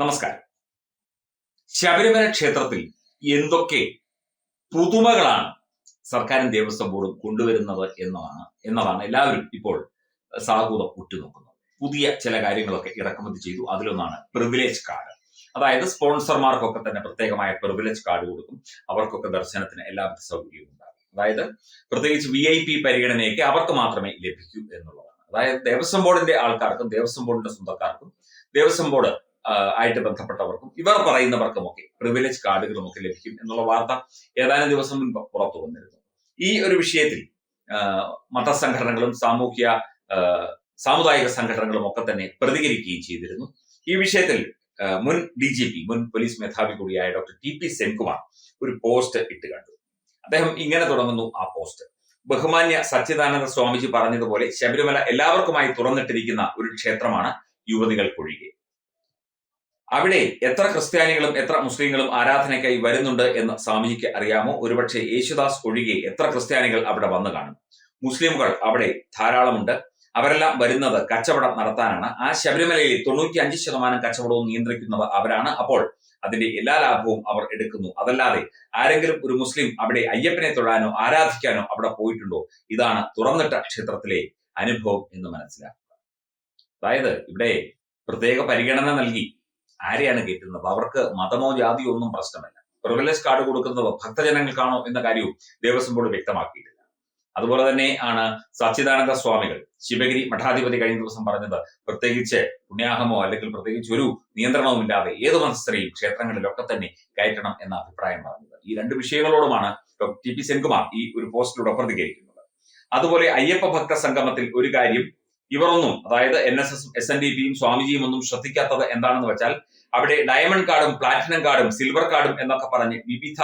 നമസ്കാരം. ശബരിമല ക്ഷേത്രത്തിൽ എന്തൊക്കെ പുതുമകളാണ് സർക്കാരും ദേവസ്വം ബോർഡും കൊണ്ടുവരുന്നത് എന്നതാണ് എന്നതാണ് എല്ലാവരും ഇപ്പോൾ സാഹൂതം ഉറ്റുനോക്കുന്നത്. പുതിയ ചില കാര്യങ്ങളൊക്കെ ഇറക്കുമതി ചെയ്തു. അതിലൊന്നാണ് പ്രിവിലേജ് കാർഡ് അതായത് സ്പോൺസർമാർക്കൊക്കെ തന്നെ പ്രത്യേകമായ പ്രിവിലേജ് കാർഡ് കൊടുക്കും. അവർക്കൊക്കെ ദർശനത്തിന് എല്ലാവിധ സൗകര്യവും ഉണ്ടാകും. അതായത് പ്രത്യേകിച്ച് വി ഐ പി പരിഗണനയൊക്കെ അവർക്ക് മാത്രമേ ലഭിക്കൂ എന്നുള്ളതാണ്. അതായത് ദേവസ്വം ബോർഡിന്റെ ആൾക്കാർക്കും ദേവസ്വം ബോർഡിന്റെ സ്വന്തക്കാർക്കും ദേവസ്വം ബോർഡ് ആയിട്ട് ബന്ധപ്പെട്ടവർക്കും ഇവർ പറയുന്നവർക്കും പറയുന്നവർക്കുമൊക്കെ പ്രിവിലേജ് കാർഡുകളും ഒക്കെ ലഭിക്കും എന്നുള്ള വാർത്ത ഏതാനും ദിവസം മുൻപ് പുറത്തു വന്നിരുന്നു. ഈ ഒരു വിഷയത്തിൽ മതസംഘടനകളും സാമൂഹ്യ സാമുദായിക സംഘടനകളും ഒക്കെ തന്നെ പ്രതികരിക്കുകയും ചെയ്തിരുന്നു. ഈ വിഷയത്തിൽ മുൻ ഡി ജി പി മുൻ പോലീസ് മേധാവി കൂടിയായ ഡോക്ടർ ടി പി സെൻകുമാർ ഒരു പോസ്റ്റ് ഇട്ട് കണ്ടു. അദ്ദേഹം ഇങ്ങനെ തുടങ്ങുന്നു ആ പോസ്റ്റ്. ബഹുമാന്യ സച്ചിദാനന്ദ സ്വാമിജി പറഞ്ഞതുപോലെ ശബരിമല എല്ലാവർക്കുമായി തുറന്നിട്ടിരിക്കുന്ന ഒരു ക്ഷേത്രമാണ് യുവതികൾക്കൊഴികെ. അവിടെ എത്ര ക്രിസ്ത്യാനികളും എത്ര മുസ്ലിങ്ങളും ആരാധനയ്ക്കായി വരുന്നുണ്ട് എന്ന് സ്വാമിജിക്ക് അറിയാമോ? ഒരുപക്ഷെ യേശുദാസ് ഒഴികെ എത്ര ക്രിസ്ത്യാനികൾ അവിടെ വന്നു കാണും? മുസ്ലിമുകൾ അവിടെ ധാരാളമുണ്ട്. അവരെല്ലാം വരുന്നത് കച്ചവടം നടത്താനാണ്. ആ ശബരിമലയിൽ തൊണ്ണൂറ്റി അഞ്ച് ശതമാനം കച്ചവടവും നിയന്ത്രിക്കുന്നത് അവരാണ്. അപ്പോൾ അതിന്റെ എല്ലാ ലാഭവും അവർ എടുക്കുന്നു. അതല്ലാതെ ആരെങ്കിലും ഒരു മുസ്ലിം അവിടെ അയ്യപ്പനെ തൊഴാനോ ആരാധിക്കാനോ അവിടെ പോയിട്ടുണ്ടോ? ഇതാണ് തുറന്നിട്ട ക്ഷേത്രത്തിലെ അനുഭവം എന്ന് മനസ്സിലാക്കുക. അതായത് ഇവിടെ പ്രത്യേക പരിഗണന നൽകി. ആരെയാണ് കയറ്റുന്നത് അവർക്ക് മതമോ ജാതിയോ ഒന്നും പ്രശ്നമല്ല. പ്രിവിലേജ് കാർഡ് കൊടുക്കുന്നത് ഭക്തജനങ്ങൾക്കാണോ എന്ന കാര്യവും ദേവസ്വം ബോർഡ് വ്യക്തമാക്കിയിട്ടില്ല. അതുപോലെ തന്നെ ആണ് സച്ചിദാനന്ദ സ്വാമികൾ ശിവഗിരി മഠാധിപതി കഴിഞ്ഞ ദിവസം പറഞ്ഞത് പ്രത്യേകിച്ച് പുണ്യാഹമോ അല്ലെങ്കിൽ പ്രത്യേകിച്ച് ഒരു നിയന്ത്രണവും ഇല്ലാതെ ഏത് മതസ്ഥരെയും ക്ഷേത്രങ്ങളിലൊക്കെ തന്നെ കയറ്റണം എന്ന അഭിപ്രായം പറഞ്ഞത്. ഈ രണ്ട് വിഷയങ്ങളോടുമാണ് ടി പി സെൻകുമാർ ഈ ഒരു പോസ്റ്റിലൂടെ പ്രതികരിക്കുന്നത്. അതുപോലെ അയ്യപ്പ ഭക്ത സംഗമത്തിൽ ഒരു കാര്യം ഇവരൊന്നും അതായത് N S S S N D പിയും സ്വാമിജിയും ഒന്നും ശ്രദ്ധിക്കാത്തത് എന്താണെന്ന് വെച്ചാൽ അവിടെ ഡയമണ്ട് കാർഡും പ്ലാറ്റിനം കാർഡും സിൽവർ കാർഡും എന്നൊക്കെ പറഞ്ഞ് വിവിധ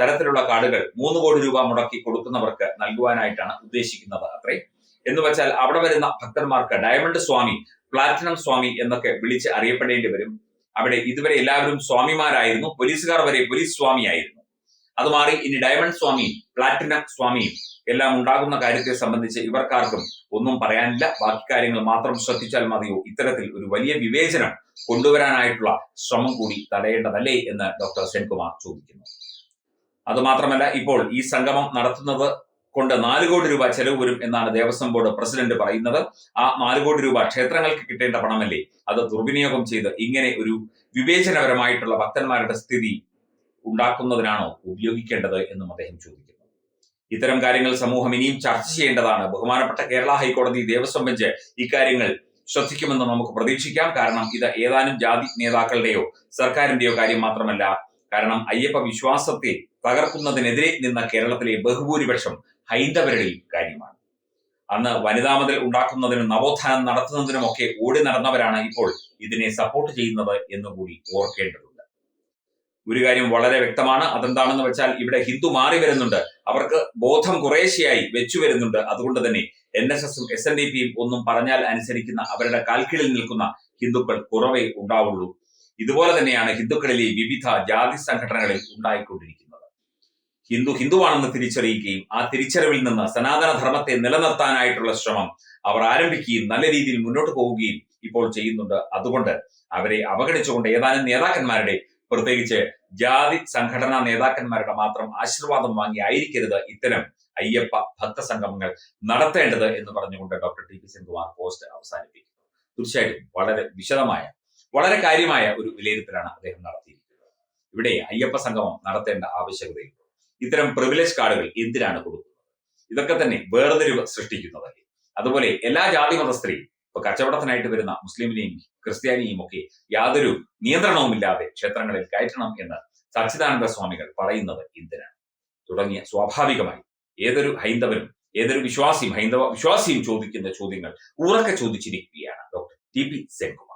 തരത്തിലുള്ള കാർഡുകൾ മൂന്ന് കോടി രൂപ മുടക്കി കൊടുക്കുന്നവർക്ക് നൽകുവാനായിട്ടാണ് ഉദ്ദേശിക്കുന്നത് അത്രേ. എന്ന് വെച്ചാൽ അവിടെ വരുന്ന ഭക്തന്മാർക്ക് ഡയമണ്ട് സ്വാമി പ്ലാറ്റിനം സ്വാമി എന്നൊക്കെ വിളിച്ച് അറിയപ്പെടേണ്ടി വരും. അവിടെ ഇതുവരെ എല്ലാവരും സ്വാമിമാരായിരുന്നു പോലീസുകാർ വരെ പോലീസ് സ്വാമിയായിരുന്നു. അത് മാറി ഇനി ഡയമണ്ട് സ്വാമി പ്ലാറ്റിനം സ്വാമിയും എല്ലാം ഉണ്ടാകുന്ന കാര്യത്തെ സംബന്ധിച്ച് ഇവർക്കാർക്കും ഒന്നും പറയാനില്ല. ബാക്കി കാര്യങ്ങൾ മാത്രം ശ്രദ്ധിച്ചാൽ മതിയോ? ഇത്തരത്തിൽ ഒരു വലിയ വിവേചനം കൊണ്ടുവരാനായിട്ടുള്ള ശ്രമം കൂടി തടയേണ്ടതല്ലേ എന്ന് ഡോക്ടർ സെൻകുമാർ ചോദിക്കുന്നു. അതുമാത്രമല്ല ഇപ്പോൾ ഈ സംഗമം നടത്തുന്നത് കൊണ്ട് നാല് കോടി രൂപ ചെലവ് വരും എന്നാണ് ദേവസ്വം ബോർഡ് പ്രസിഡന്റ് പറയുന്നത്. ആ നാല് കോടി രൂപ ക്ഷേത്രങ്ങൾക്ക് കിട്ടേണ്ട പണമല്ലേ? അത് ദുർവിനിയോഗം ചെയ്ത് ഇങ്ങനെ ഒരു വിവേചനപരമായിട്ടുള്ള ഭക്തന്മാരുടെ സ്ഥിതി ഉണ്ടാക്കുന്നതിനാണോ ഉപയോഗിക്കേണ്ടത് എന്നും അദ്ദേഹം ചോദിക്കുന്നു. ഇത്തരം കാര്യങ്ങൾ സമൂഹം ഇനിയും ചർച്ച ചെയ്യേണ്ടതാണ്. ബഹുമാനപ്പെട്ട കേരള ഹൈക്കോടതി ദേവസ്വം ബെഞ്ച് ഇക്കാര്യങ്ങൾ ശ്രദ്ധിക്കുമെന്ന് നമുക്ക് പ്രതീക്ഷിക്കാം. കാരണം ഇത് ഏതാനും ജാതി നേതാക്കളുടെയോ സർക്കാരിന്റെയോ കാര്യം മാത്രമല്ല. കാരണം അയ്യപ്പ വിശ്വാസത്തെ തകർക്കുന്നതിനെതിരെ നിന്ന കേരളത്തിലെ ബഹുഭൂരിപക്ഷം ഹൈന്ദവരുടെ കാര്യമാണ്. അന്ന് വനിതാ മതിൽ ഉണ്ടാക്കുന്നതിനും നവോത്ഥാനം നടത്തുന്നതിനുമൊക്കെ ഓടി നടന്നവരാണ് ഇപ്പോൾ ഇതിനെ സപ്പോർട്ട് ചെയ്യുന്നത് എന്നുകൂടി ഓർക്കേണ്ടതുണ്ട്. ഒരു കാര്യം വളരെ വ്യക്തമാണ്. അതെന്താണെന്ന് വെച്ചാൽ ഇവിടെ ഹിന്ദു മാറി വരുന്നുണ്ട്. അവർക്ക് ബോധം കുറേശ്ശെയായി വെച്ചു വരുന്നുണ്ട്. അതുകൊണ്ട് തന്നെ എൻ എസ് എസും എസ് എൻ ഡി പിയും ഒന്നും പറഞ്ഞാൽ അനുസരിക്കുന്ന അവരുടെ കാൽക്കീഴിൽ നിൽക്കുന്ന ഹിന്ദുക്കൾ കുറവേ ഉണ്ടാവുള്ളൂ. ഇതുപോലെ തന്നെയാണ് ഹിന്ദുക്കളിലെ വിവിധ ജാതി സംഘടനകളിൽ ഉണ്ടായിക്കൊണ്ടിരിക്കുന്നത്. ഹിന്ദു ഹിന്ദുവാണെന്ന് തിരിച്ചറിയുകയും ആ തിരിച്ചറിവിൽ നിന്ന് സനാതന ധർമ്മത്തെ നിലനിർത്താനായിട്ടുള്ള ശ്രമം അവർ ആരംഭിക്കുകയും നല്ല രീതിയിൽ മുന്നോട്ട് പോവുകയും ഇപ്പോൾ ചെയ്യുന്നുണ്ട്. അതുകൊണ്ട് അവരെ അവഗണിച്ചുകൊണ്ട് ഏതാനും നേതാക്കന്മാരുടെ പ്രത്യേകിച്ച് ജാതി സംഘടനാ നേതാക്കന്മാരുടെ മാത്രം ആശീർവാദം വാങ്ങി ആയിരിക്കരുത് ഇത്തരം അയ്യപ്പ ഭക്തസംഗമങ്ങൾ നടത്തേണ്ടത് എന്ന് പറഞ്ഞുകൊണ്ട് doctor T P Senkumar post അവസാനിപ്പിക്കുന്നു. തീർച്ചയായിട്ടും വളരെ വിശദമായ വളരെ കാര്യമായ ഒരു വിലയിരുത്തലാണ് അദ്ദേഹം നടത്തിയിരിക്കുന്നത്. ഇവിടെ അയ്യപ്പ സംഗമം നടത്തേണ്ട ആവശ്യകതയുണ്ട്. ഇത്തരം പ്രിവിലേജ് കാർഡുകൾ എന്തിനാണ് കൊടുക്കുന്നത്? ഇതൊക്കെ തന്നെ വേർതിരിവ് സൃഷ്ടിക്കുന്നതല്ലേ? അതുപോലെ എല്ലാ ജാതി മതസ്ഥരെയും ഇപ്പൊ കച്ചവടത്തിനായിട്ട് വരുന്ന മുസ്ലിമിനെയും ക്രിസ്ത്യാനിയും ഒക്കെ യാതൊരു നിയന്ത്രണവുമില്ലാതെ ക്ഷേത്രങ്ങളിൽ കയറ്റണം എന്ന് സച്ചിദാനന്ദ സ്വാമികൾ പറയുന്നത് എന്തിനാണ്? തുടങ്ങിയ സ്വാഭാവികമായി ഏതൊരു ഹൈന്ദവനും ഏതൊരു വിശ്വാസിയും ഹൈന്ദവ വിശ്വാസിയും ചോദിക്കുന്ന ചോദ്യങ്ങൾ ഉറക്കെ ചോദിച്ചിരിക്കുകയാണ് ഡോക്ടർ ടി പി സെൻകുമാർ.